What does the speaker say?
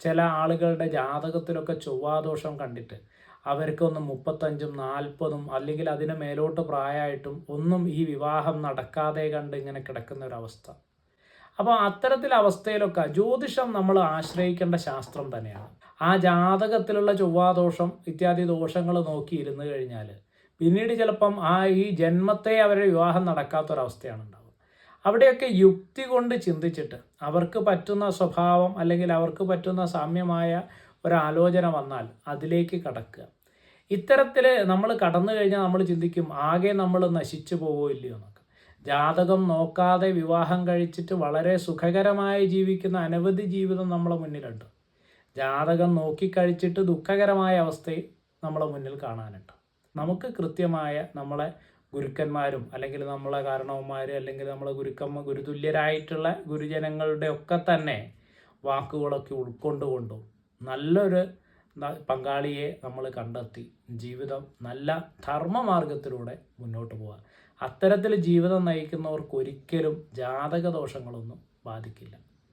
ചില ആളുകളുടെ ജാതകത്തിലൊക്കെ ചൊവ്വാദോഷം കണ്ടിട്ട് അവർക്കൊന്നും മുപ്പത്തഞ്ചും നാൽപ്പതും അല്ലെങ്കിൽ അതിന് മേലോട്ട് പ്രായമായിട്ടും ഒന്നും ഈ വിവാഹം നടക്കാതെ കണ്ട് ഇങ്ങനെ കിടക്കുന്ന ഒരവസ്ഥ അപ്പോൾ അത്തരത്തിൽ അവസ്ഥയിലൊക്കെ ജ്യോതിഷം നമ്മൾ ആശ്രയിക്കേണ്ട ശാസ്ത്രം തന്നെയാണ്. ആ ജാതകത്തിലുള്ള ചൊവ്വാദോഷം ഇത്യാദി ദോഷങ്ങൾ നോക്കി കഴിഞ്ഞാൽ പിന്നീട് ചിലപ്പം ആ ഈ ജന്മത്തെ അവരുടെ വിവാഹം നടക്കാത്തൊരവസ്ഥയാണ് ഉണ്ടാവുക അവിടെയൊക്കെ യുക്തി കൊണ്ട് ചിന്തിച്ചിട്ട് അവർക്ക് പറ്റുന്ന സ്വഭാവം അല്ലെങ്കിൽ അവർക്ക് പറ്റുന്ന സാമ്യമായ ഒരാലോചന വന്നാൽ അതിലേക്ക് കടക്കുക. ഇത്തരത്തിൽ നമ്മൾ കടന്നു കഴിഞ്ഞാൽ നമ്മൾ ചിന്തിക്കും ആകെ നമ്മൾ നശിച്ചു പോവോ ഇല്ലയോ എന്നൊക്കെ. ജാതകം നോക്കാതെ വിവാഹം കഴിച്ചിട്ട് വളരെ സുഖകരമായി ജീവിക്കുന്ന അനവധി ജീവിതം നമ്മളെ മുന്നിലുണ്ട്. ജാതകം നോക്കിക്കഴിച്ചിട്ട് ദുഃഖകരമായ അവസ്ഥയും നമ്മളെ മുന്നിൽ കാണാനുണ്ട്. നമുക്ക് കൃത്യമായ നമ്മളെ ഗുരുക്കന്മാരും അല്ലെങ്കിൽ നമ്മളെ കാരണവന്മാർ അല്ലെങ്കിൽ നമ്മളെ ഗുരുക്കന്മ ഗുരുതുല്യരായിട്ടുള്ള ഗുരുജനങ്ങളുടെ ഒക്കെ തന്നെ വാക്കുകളൊക്കെ ഉൾക്കൊണ്ടുകൊണ്ടും നല്ലൊരു പങ്കാളിയെ നമ്മൾ കണ്ടെത്തി. ജീവിതം നല്ല ധർമ്മമാർഗത്തിലൂടെ മുന്നോട്ട് പോകാം അത്തരത്തിൽ ജീവിതം നയിക്കുന്നവർക്ക് ഒരിക്കലും ജാതക ദോഷങ്ങളൊന്നും ബാധിക്കില്ല.